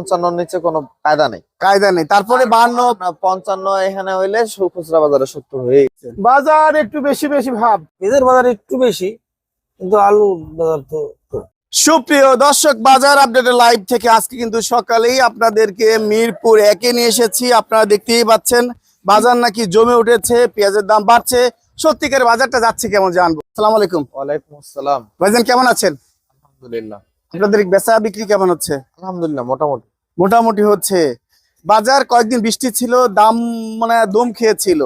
পঞ্চান্নর নিচে কোনো কায়দা নেই। কায়দা নেই। তারপরে বাহান্ন পঞ্চান্ন এখানে হইলে খুচরা বাজারে সত্তর হয়ে গেছে। বাজার একটু বেশি বেশি ভাব। পেঁয়াজের বাজার একটু বেশি কিন্তু আলু বাজার তো সুপ্রিয় দর্শক বাজার আপডেটের লাইভ থেকে আজকে কিন্তু সকালেই আপনাদেরকে মিরপুর একে নিয়ে এসেছি। আপনারা দেখতেই পাচ্ছেন বাজার নাকি জমে উঠেছে পেঁয়াজের দাম বাড়ছে। সত্যিকার বাজারটা যাচ্ছে কেমন জানব? সালাম আলাইকুম। ওয়ালাইকুম আসসালাম। ভাইজান কেমন আছেন? আলহামদুলিল্লাহ। আপনাদের বেচা বিক্রি কেমন হচ্ছে? আলহামদুলিল্লাহ মোটামুটি। মোটামুটি হচ্ছে। বাজার কয়েকদিন বৃষ্টি ছিল দাম মানে দম খেয়েছিল।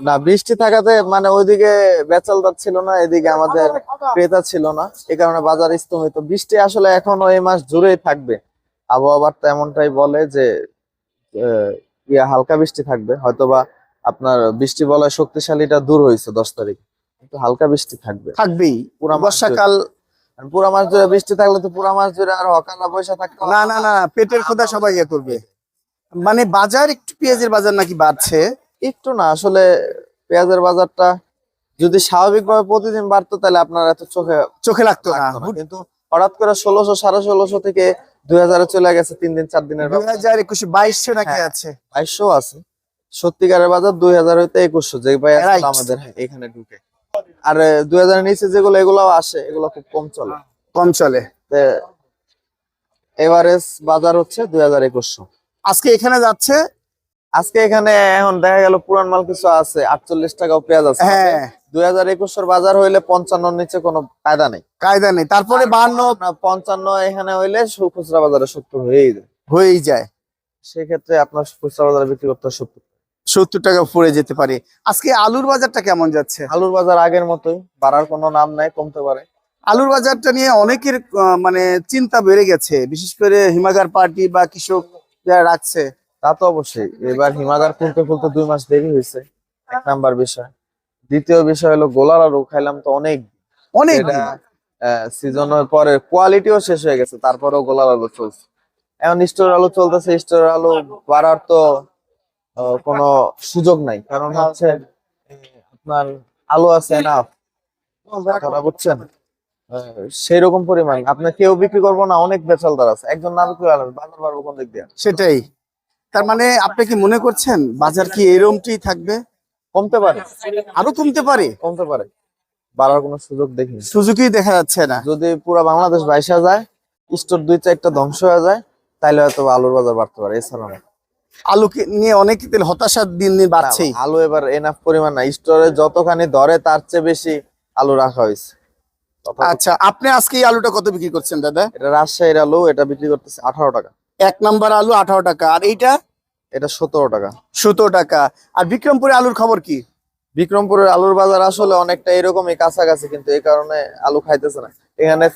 না বৃষ্টি থাকাতে মানে ওইদিকে বেচাল ছিল না এদিকে আমাদের ক্রেতা ছিল না এই কারণে বাজার স্তমিত। বৃষ্টি আসলে এখনও এই মাস জুড়েই থাকবে। আবহাওয়া বার্তা এমনটাই বলে যে ইয়া হালকা বৃষ্টি থাকবে। হয়তোবা আপনার বৃষ্টি বলয় শক্তিশালীটা দূর হয়েছে দশ তারিখ। কিন্তু হালকা বৃষ্টি থাকবে। থাকবেই। পুরা বর্ষাকাল পুরা মাস ধরে বৃষ্টি থাকলে তো পুরা মাস ধরে আর হকানা পয়সা থাকতো না না। না পেটের খোদা সবাই ইয়ে করবে। মানে বাজার একটু পেঁয়াজের বাজার নাকি বাড়ছে? একটু না আসলে পেঁয়াজের বাজারটা যদি স্বাভাবিকভাবে প্রতিদিন বাড়তো তাহলে আপনার এত চোখে চোখে লাগতো না। কিন্তু হঠাৎ করে ষোলোশো সাড়ে ষোলোশো থেকে দুই হাজারে চলে গেছে তিন দিন চার দিনের দুই হাজার একুশে বাইশশো নাকি হ্যাঁ। আছে। বাইশশো আছে। সত্যিকারের বাজার দুই হাজার হইতে একুশশো যে ভাই আমাদের এখানে ঢুকে। আর দুই হাজারের নিচে যেগুলো এগুলো আসে এগুলো খুব কম চলে। কম চলে। এভারেজ বাজার হচ্ছে দুই হাজার একুশশো। আজকে এখানে যাচ্ছে? আজকে এখানে এখন দেখা গেল পুরান মাল কিছু আছে আটচল্লিশ টাকাও পেঁয়াজ আছে। হ্যাঁ। দুই হাজার একুশের বাজার হইলে পঞ্চান্নর নিচে কোনো কায়দা নেই। কায়দা নেই। তারপরে বাহান্ন আপনার পঞ্চান্ন এখানে হইলে খুচরা বাজারে সত্তর হয়েই যায়। হয়েই যায়। সেক্ষেত্রে আপনার খুচরা বাজারে বিক্রি করতে সত্তর। সত্তর টাকা পড়ে যেতে পারে। আজকে আলুর বাজারটা কেমন যাচ্ছে? আলুর বাজার আগের মতোই বাড়ার কোনো নাম নাই কমতে পারে। আলুর বাজারটা নিয়ে অনেকের মানে চিন্তা বেড়ে গেছে বিশেষ করে হিমাগার পার্টি বা কৃষক যারা রাখছে। তা তো অবশ্যই এবার হিমাগার খুলতে খুলতে দুই মাস দেরি হয়েছে এক নাম্বার বিষয়। দ্বিতীয় বিষয় হলো গোলার আলু খাইলাম তো অনেক অনেক এটা সিজনের পরে কোয়ালিটিও শেষ হয়ে গেছে তারপরেও গোলার আলু চলছে। এখন স্টোর আলু চলতেছে স্টোর আলু বাড়ার তো কোনো সুযোগ নাই। কারণ হচ্ছে আপনার আলু আছে না বুঝছেন? সেই রকম পরিমাণ। আপনার কেউ বিক্রি করব না অনেক বেচালদার আছে। একজন না বিক্রি বাজার বাড়বো কোন দিক দিয়ে? সেটাই। তার মানে আপনি কি মনে করছেন বাজার কি এরমটি থাকবে? কমতে পারে। আরও কমতে পারে? কমতে পারে। বাড়ার কোনো সুযোগ দেখি সুযোগই দেখা যাচ্ছে না। যদি পুরো বাংলাদেশ বাইশা যায় স্টোর দুই চারটা ধ্বংস হয়ে যায় তাহলে হয়তো আলুর বাজার বাড়তে পারে এছাড়া না আলুকে নিয়ে অনেক হতাশার দিন দিন বাড়ছেই না, আলু এবার এনাফ পরিমাণ না। স্টোরে যতখানি ধরে তার চেয়ে বেশি আলু রাখা হয়েছে। আচ্ছা আপনি আজকে এই আলুটা কত বিক্রি করছেন দাদা? এটা রাজশাহীর আলু এটা বিক্রি করতেছে আঠারো টাকা। এক নাম্বার আলু আঠারো টাকা আর এইটা? এটা সতেরো টাকা। সতেরো টাকা। আর বিক্রমপুরে আলুর খবর কি? বিক্রমপুরের আলুর বাজার আসলে অনেকটা এরকমই কাছাকাছি কিন্তু এই কারণে আলু খাইতেছে না। এখানে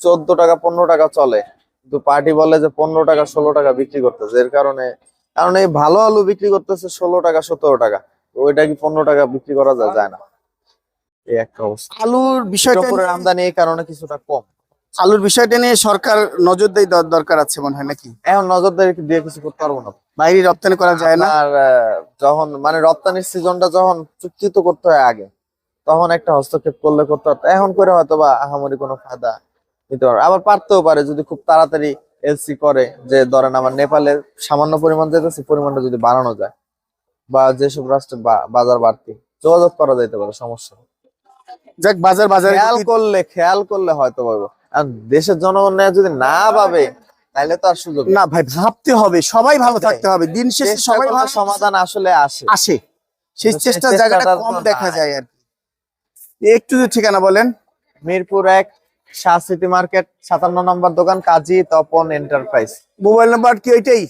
চোদ্দ টাকা পনেরো টাকা চলে। কিন্তু পার্টি বলে যে পনেরো টাকা ষোলো টাকা বিক্রি করতেছে। এর কারণে কারণ এই ভালো আলু বিক্রি করতেছে ষোলো টাকা সতেরো টাকা। ওইটা কি পনেরো টাকা বিক্রি করা যায়? যায় না। এই একটা অবস্থা। আলুর বিষয়টা আমদানি এই কারণে কিছুটা কম। আলুর বিষয়টা নিয়ে সরকার নজর দেয় দরকার আছে মনে হয় নাকি? এখন নজরদারি দিয়ে কিছু করতে পারব না। বাইরে রপ্তানি করা যায় না? আর যখন মানে রপ্তানির সিজনটা যখন চুক্তি তো করতে হয় আগে তখন একটা হস্তক্ষেপ করলে করতে পারতো এখন করে হয়তো বা আহামরি কোনো ফায়দা নিতে পারবে। আবার পারতেও পারে যদি খুব তাড়াতাড়ি এলসি করে যে ধরেন আমার নেপালে সামান্য পরিমাণ যেতেছে পরিমাণটা যদি বাড়ানো যায় বা যেসব রাষ্ট্রে বাজার বাড়তি যোগাযোগ করা যাইতে পারে সমস্যা যাক বাজার বাজারে খেয়াল করলে খেয়াল করলে হয়তো পাবো। আর দেশের জনগণ যদি না পাবে তাহলে তো আর সুযোগ না ভাই ভাবতে হবে সবাই ভালো থাকতে হবে দিন শেষে চেষ্টা সবাই ভালো সমাধান আসলে আসে। আসে। সেই জায়গাটা কম দেখা যায় আর কি। একটু যদি ঠিকানা বলেন। মিরপুর এক শাহ সিটি মার্কেট সাতান্ন নম্বর দোকান Kazi Tapan enterprise. Mobile number কি ওইটাই?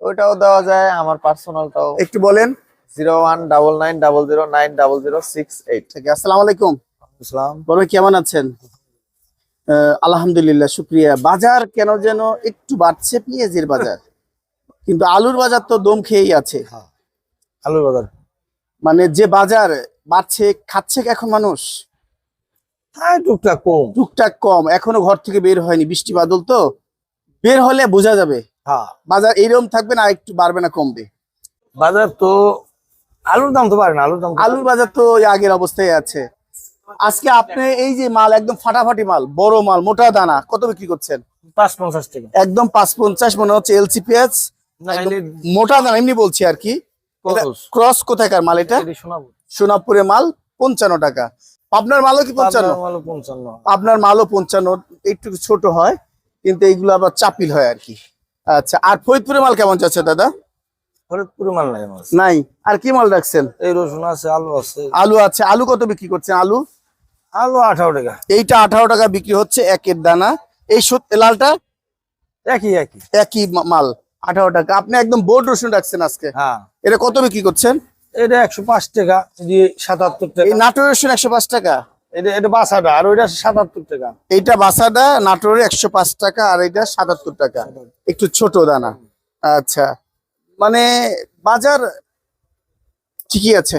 ওইটাও দেওয়া যায় আমার পার্সোনালটাও। একটু বলেন। Zero one double nine double zero nine double zero six eight. ঠিক আছে আসসালামু আলাইকুম। ইসলাম বলো কেমন আছেন? আলহামদুলিল্লাহ শুক্রিয়া। বাজার কেন যেন একটু বাড়ছে পেঁয়াজের বাজার। কিন্তু আলুর বাজার তো দম খেয়েই আছে। আলুর বাজার। মানে যে বাজার বাড়ছে খাচ্ছে এখন মানুষ। হ্যাঁ টুকটাক কম। টুকটাক কম। এখনও ঘর থেকে বের হয়নি বৃষ্টি বাদল তো। বের হলে বোঝা যাবে। হ্যাঁ। বাজার এইরকম থাকবে না একটু বাড়বে না কমবে। বাজার তো আলুর দাম তো পারে না আলুর দাম আলুর বাজার তো আগের অবস্থায় আছে। আজকে আপনি এই যে মাল একদম ফাটাফাটি মাল বড় মাল মোটা দানা কত বিক্রি করছেন? পাঁচ পঞ্চাশ টাকা। একদম পাঁচ পঞ্চাশ মনে হচ্ছে এলসি পেঁয়াজ মোটা দানা এমনি বলছি আর কি। ক্রস। কোথাকার মাল এটা? এটি সোনাপুরের মাল পঞ্চান্ন টাকা। আপনার মালও কি পঞ্চান্ন? আপনার মালও পঞ্চান্ন একটু ছোট হয় কিন্তু এইগুলো আবার চাপিল হয় আর কি। আচ্ছা আর ফরিদপুরের মাল কেমন যাচ্ছে দাদা? ফরিদপুরে মাল নাই নাই? আর কি মাল রাখছেন? এই রসুন আছে আলু আছে। আলু আছে। আলু কত বিক্রি করছেন আলু? আলু আঠারো টাকা। এইটা আঠারো টাকা বিক্রি হচ্ছে একের দানা। এই লালটা? একই একই। একই মাল আঠারো টাকা। আপনি একদম বোর্ড রসুন রাখছেন আজকে। হ্যাঁ। এটা কত বিক্রি করছেন? এটা একশো পাঁচ টাকা সাতাত্তর টাকা। এই নাটোর রসুন একশো পাঁচ টাকা? এটা এটা বাসাটা আর ওইটা সাতাত্তর টাকা। এইটা বাসাটা নাটোরের একশো পাঁচ টাকা আর এটা সাতাত্তর টাকা। একটু ছোট দানা। আচ্ছা। মানে বাজার ঠিকই আছে?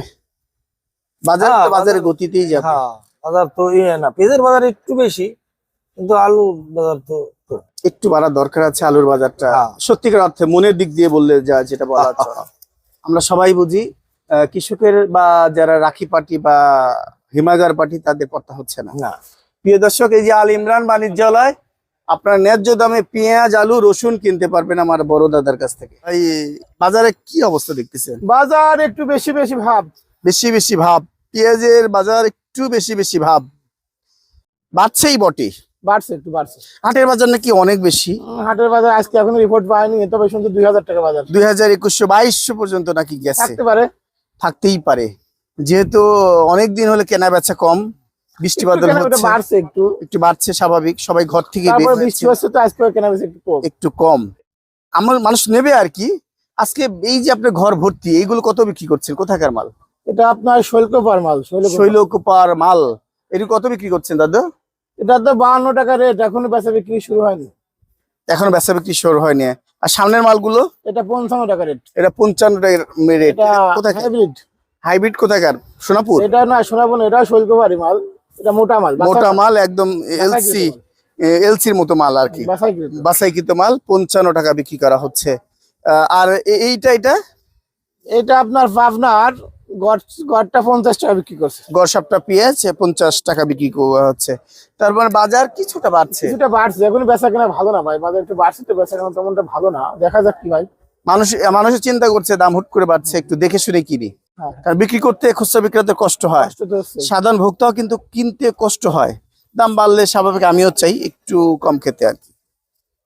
বাজার হ্যাঁ, বাজারের গতিতেই যাবে। হ্যাঁ বাজার তো ইয়ে না। পেঁয়াজের বাজার একটু বেশি কিন্তু আলু বাজার তো একটু। বাড়ার দরকার আছে আলুর বাজারটা। হ্যাঁ। সত্যিকার অর্থে মনের দিক দিয়ে বললে যা যেটা বলা আমরা সবাই বুঝি কৃষকের বা যারা রাখি পার্টি বা হিমাগার পার্টি তাদের কথা হচ্ছে না। প্রিয় দর্শক এই যে আল ইমরান বাণিজ্যালয় আপনার ন্যায্য দামে পেঁয়াজ আলু রসুন কিনতে পারবেন আমার বড় দাদার কাছ থেকে। এই বাজারে কি অবস্থা দেখতেছেন? বাজার একটু বেশি বেশি ভাব। বেশি বেশি ভাব। পেঁয়াজের বাজার একটু বেশি বেশি ভাব। বাড়ছেই বটে। বাড়ছে একটু বাড়ছে। হাটের বাজার নাকি অনেক বেশি। হাটের বাজার আজকে এখনও রিপোর্ট পাইনি তবে শুনছি দুই হাজার টাকা বাজার। দুই হাজার একুশশো বাইশশো পর্যন্ত নাকি গেছে। থাকতে পারে। থাকতেই পারে। যেহেতু অনেক দিন হলে কেনা বেচা কম বৃষ্টি বাদল হচ্ছে বাড়ছে একটু। একটু বাড়ছে স্বাভাবিক সবাই ঘর থেকে বের তারপর হচ্ছে। বৃষ্টি হচ্ছে তো আজকে কেনা বেশি একটু কম। একটু কম। আমার মানুষ নেবে আর কি। আজকে এই যে আপনার ঘর ভর্তি এইগুলো কত বিক্রি করছেন? কোথাকার মাল? এটা আপনার শৈল্ক পার মাল শৈল্ক শৈলকুপার মাল। এগুলো কত বিক্রি করছেন দাদা? এটা তো বাহান্ন টাকা রেট এখনও বেচা বিক্রি শুরু হয়নি। এখনও বেচা বিক্রি শুরু হয়নি। আর সামনের মালগুলো? এটা পঞ্চান্ন টাকা রেট এটা পঞ্চান্ন টাকা রেট কোথায়? হাইব্রিড হাইব্রিড কোথাকার সোনাপুর? এটা না সোনাপুর এটা শৈল্ক পারি মাল। এটা মোটা মাল মোটা মাল একদম এলসি এলসির মতো মাল আর কি। বাসাই বাসাইকৃত মাল পঞ্চান্ন টাকা বিক্রি করা হচ্ছে। আর এইটা এটা এটা আপনার পাবনার গড়টা পঞ্চাশ টাকা বিক্রি করছে। গড়সাপটা পেঁয়াজ পঞ্চাশ টাকা বিক্রি করা হচ্ছে। তারপর বাজার কিছুটা বাড়ছে। কিছুটা বাড়ছে এখন বেচা কেনা ভালো না ভাই। বাজার একটু বাড়ছে তো বেচা কেনা তেমনটা ভালো না। দেখা যাক কি ভাই মানুষ মানুষের চিন্তা করছে দাম হুট করে বাড়ছে একটু দেখে শুনে কিনি। হ্যাঁ। কারণ বিক্রি করতে খুচরা বিক্রেতার কষ্ট হয়। সাধারণ ভোক্তাও কিন্তু কিনতে কষ্ট হয়। দাম বাড়লে স্বাভাবিক আমিও চাই একটু কম খেতে আর কি।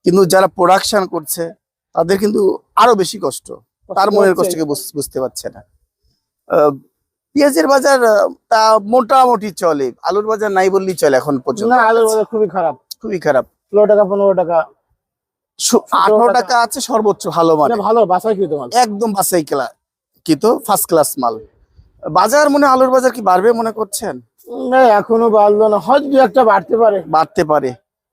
কিন্তু যারা প্রোডাকশন করছে তাদের কিন্তু আরও বেশি কষ্ট। তার মনের। কষ্টকে বুঝতে পারছে না। পেঁয়াজের বাজার তা মোটামুটি চলে। আলুর বাজার নাই বললেই চলে এখন পর্যন্ত। না আলুর বাজার খুবই খারাপ। খুবই খারাপ। ষোলো টাকা পনেরো টাকা। আঠারো টাকা। আছে সর্বোচ্চ ভালো মানে ভালো বাসাই কৃত মাল একদম বাসাই কি তো ফার্স্ট ক্লাস মাল। বাজার মনে হয় আলুর বাজার কি বাড়বে মনে করছেন? না এখনও বাড়লো না। হয়তো একটা বাড়তে পারে। বাড়তে পারে।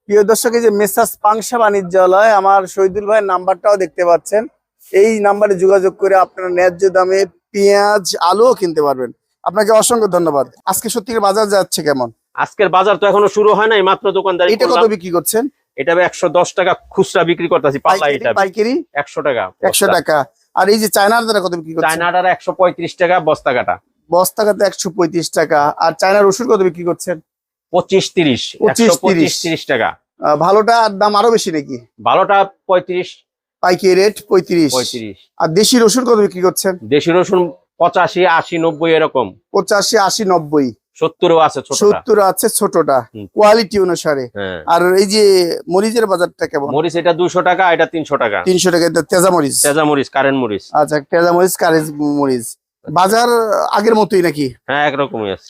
প্রিয় দর্শক এই যে মেসাস পাংশা বাণিজ্যালয় আমার শহীদুল ভাইয়ের নাম্বারটাও দেখতে পাচ্ছেন। এই নাম্বারে যোগাযোগ করে আপনারা ন্যায্য দামে পেঁয়াজ আলুও কিনতে পারবেন। আপনাকে অসংখ্য ধন্যবাদ। আজকে সত্যিকার বাজার যাচ্ছে কেমন? আজকের বাজার তো এখনও শুরু হয় নাই মাত্র দোকানদার এটা কত বিক্রি করছেন? এটা একশো দশ টাকা খুচরা বিক্রি করতেছি পাল্লা পাইকারি এটা পাইকারি? একশো টাকা একশো টাকা। আর এই যে চায়নার দ্বারা কত বিক্রি চায়নাটার একশো পঁয়ত্রিশ টাকা বস্তা কাটা। বস্তা কাতে একশো পঁয়ত্রিশ টাকা। আর চায়নার ওষুধ কত বিক্রি করছেন? পঁচিশ তিরিশ পঁচিশ 30 তিরিশ টাকা। ভালোটার দাম আরও বেশি নাকি? ভালোটা পঁয়ত্রিশ পাইকারি রেট পঁয়ত্রিশ। পঁয়ত্রিশ। আর দেশি রসুন কত বিক্রি করছেন? দেশি রসুন পঁচাশি আশি নব্বই এরকম। পঁচাশি আশি নব্বই। সত্তরও আছে সত্তর আছে ছোটটা। কোয়ালিটি অনুসারে। হ্যাঁ। আর এই যে মরিচের বাজারটা কেমন? মরিচ এটা দুশো টাকা এটা তিনশো টাকা। তিনশো টাকা এটা তেজা মরিচ। তেজা মরিচ কারেন্ট মরিচ। আচ্ছা তেজা মরিচ মরিচ। বাজার আগের মতোই নাকি? হ্যাঁ একরকমই আছে।